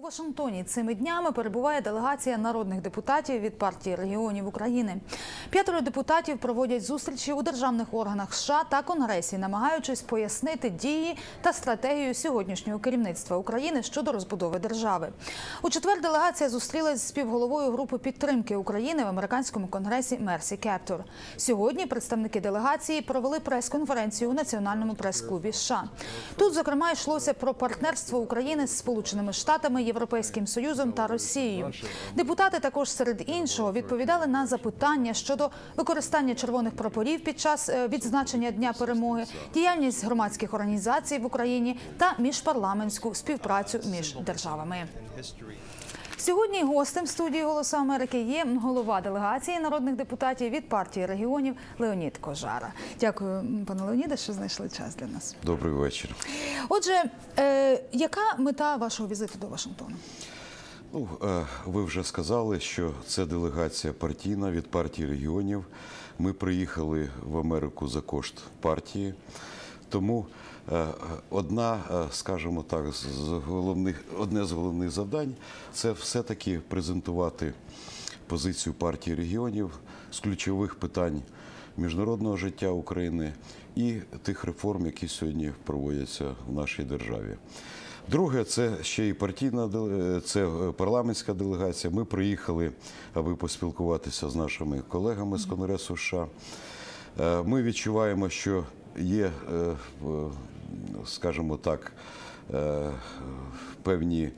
У Вашингтоні цими днями перебуває делегація народних депутатів від партії регіонів України. П'ятеро депутатів проводять зустрічі у державних органах США та Конгресі, намагаючись пояснити дії та стратегію сьогоднішнього керівництва України щодо розбудови держави. У четвер делегація зустрілась з співголовою групи підтримки України в американському конгресі Мерсі Кептор. Сьогодні представники делегації провели прес-конференцію у національному прес-клубі США. Тут, зокрема, йшлося про партнерство України з Сполученими Штатами, Європейським Союзом та Росією. Депутати також серед іншого відповідали на запитання щодо використання червоних прапорів під час е, відзначення Дня перемоги, діяльність громадських організацій в Україні та міжпарламентську співпрацю між державами. Сьогодні гостем студії Голосу Америки є голова делегації народних депутатів від партії регіонів Леонід Кожара. Дякую, пане Леоніде, що знайшли час для нас. Добрий вечір. Отже, е, яка мета вашого візиту до Вашингтону? Ну, е, ви вже сказали, що це делегація партійна від партії регіонів. Ми приїхали в Америку за кошт партії. Тому е, одна, е, скажімо так, з головних, одне з головних завдань це все-таки презентувати позицію партії регіонів з ключових питань міжнародного життя України і тих реформ, які сьогодні проводяться в нашій державі. Друге, це ще і партійна це парламентська делегація. Ми приїхали, аби поспілкуватися з нашими колегами з Конгресу США. Е, Ми відчуваємо, що є, е, скажімо так, е, певні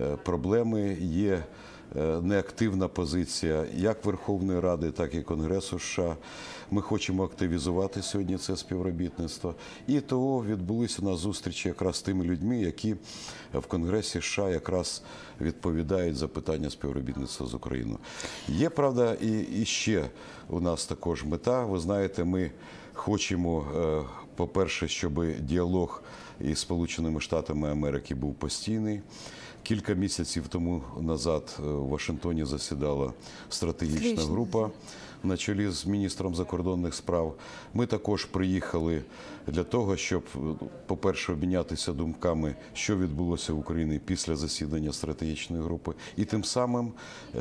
е, проблеми, є неактивна позиція як Верховної Ради, так і Конгресу США. Ми хочемо активізувати сьогодні це співробітництво. І того відбулися у нас зустрічі якраз з тими людьми, які в Конгресі США якраз відповідають за питання співробітництва з Україною. Є правда, і, і ще у нас також мета. Ви знаєте, ми хочемо, е, по-перше, щоб діалог із Сполученими Штатами Америки був постійний. Кілька місяців тому назад е, в Вашингтоні засідала стратегічна Стратегічна, група на чолі з міністром закордонних справ. Ми також приїхали для того, щоб, по-перше, обмінятися думками, що відбулося в Україні після засідання стратегічної групи, і тим самим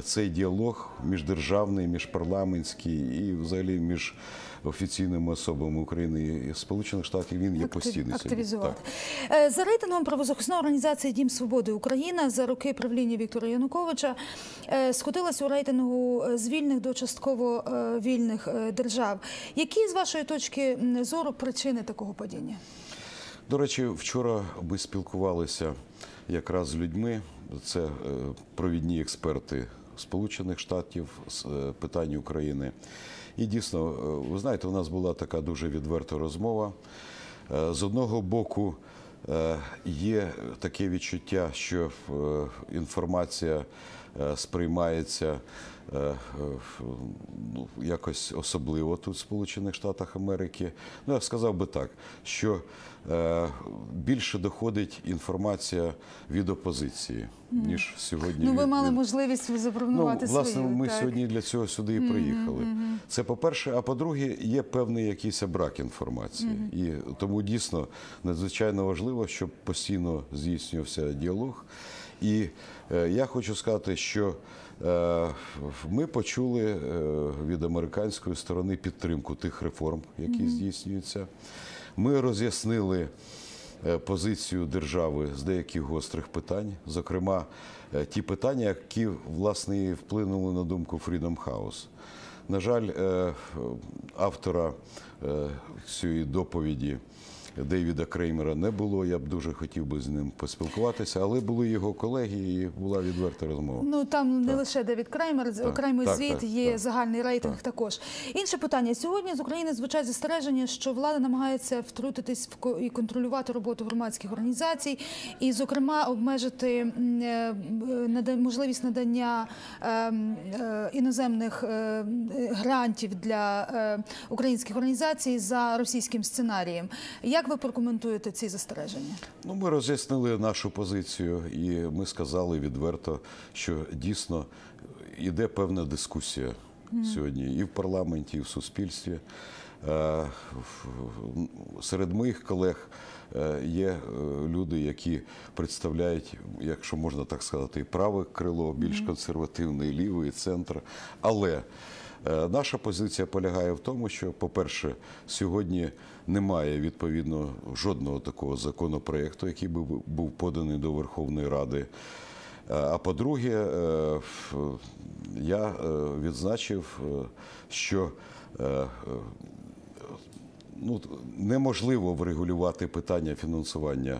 цей діалог міждержавний, міжпарламентський і взагалі між офіційними особами України і Сполучених Штатів він є постійний. активізувати. Так. Е, За рейтингом правозахисної організації Дім свободи Україна за роки правління Віктора Януковича е, скотилась у рейтингу е, з вільних до частково вільних е, держав. Які з вашої точки зору причини такого падіння? До речі, вчора ми спілкувалися якраз з людьми. Це е, провідні експерти Сполучених Штатів з е, питань України. І дійсно, е, ви знаєте, у нас була така дуже відверта розмова. Е, З одного боку, е, є таке відчуття, що е, інформація е, сприймається е, е, ну, якось особливо тут, в Сполучених Штатах Америки. Ну, я сказав би так, що е, більше доходить інформація від опозиції, ніж сьогодні. Ну, ви від- мали можливість запропонувати Ну, власне, свої. ми так. сьогодні для цього сюди і приїхали. Це по-перше, а по-друге, є певний якийсь брак інформації. І тому дійсно надзвичайно важливо, щоб постійно здійснювався діалог. І е, я хочу сказати, що е, ми почули е, від американської сторони підтримку тих реформ, які здійснюються. Ми роз'яснили позицію держави з деяких гострих питань, зокрема ті питання, які власне вплинули на думку Freedom House. На жаль, автора цієї доповіді Дейвіда Креймера не було. Я б дуже хотів би з ним поспілкуватися, але були його колеги, і була відверта розмова. Ну там не лише Девід Креймер, з- окремий так, звіт, так, є так. загальний рейтинг також. Інше питання. Сьогодні з України звучать застереження, що влада намагається втрутитись в і контролювати роботу громадських організацій, і, зокрема, обмежити е, можливість надання е, м, е, іноземних е, грантів для українських організацій за російським сценарієм. Як ви прокоментуєте ці застереження? Ну, ми роз'яснили нашу позицію, і ми сказали відверто, що дійсно йде певна дискусія сьогодні і в парламенті, і в суспільстві. Е, Серед моїх колег е, є е, люди, які представляють, якщо можна так сказати, і праве крило, більш консервативне, і ліве, і центр. Але наша позиція полягає в тому, що, по-перше, сьогодні немає відповідно жодного такого законопроекту, який би був поданий до Верховної Ради. Е, А по-друге, е, я е, відзначив, е, що е, е, ну, неможливо врегулювати питання фінансування е,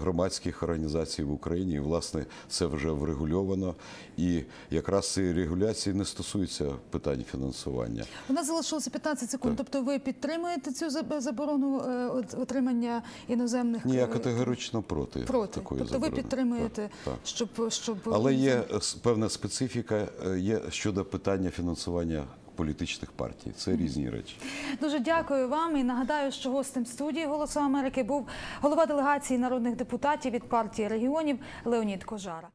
громадських організацій в Україні. І, власне, це вже врегульовано. І якраз ці регуляції не стосуються питань фінансування. У нас залишилося 15 секунд. Тобто ви підтримуєте цю заборону е, отримання іноземних Ні, я е, категорично проти, проти? такої тобто ви підтримуєте, Так, так. щоб щоб Але є е, певна специфіка е, є щодо питання фінансування політичних партій. Це різні речі. Дуже дякую вам і нагадаю, що гостем студії Голосу Америки був голова делегації народних депутатів від партії регіонів Леонід Кожара.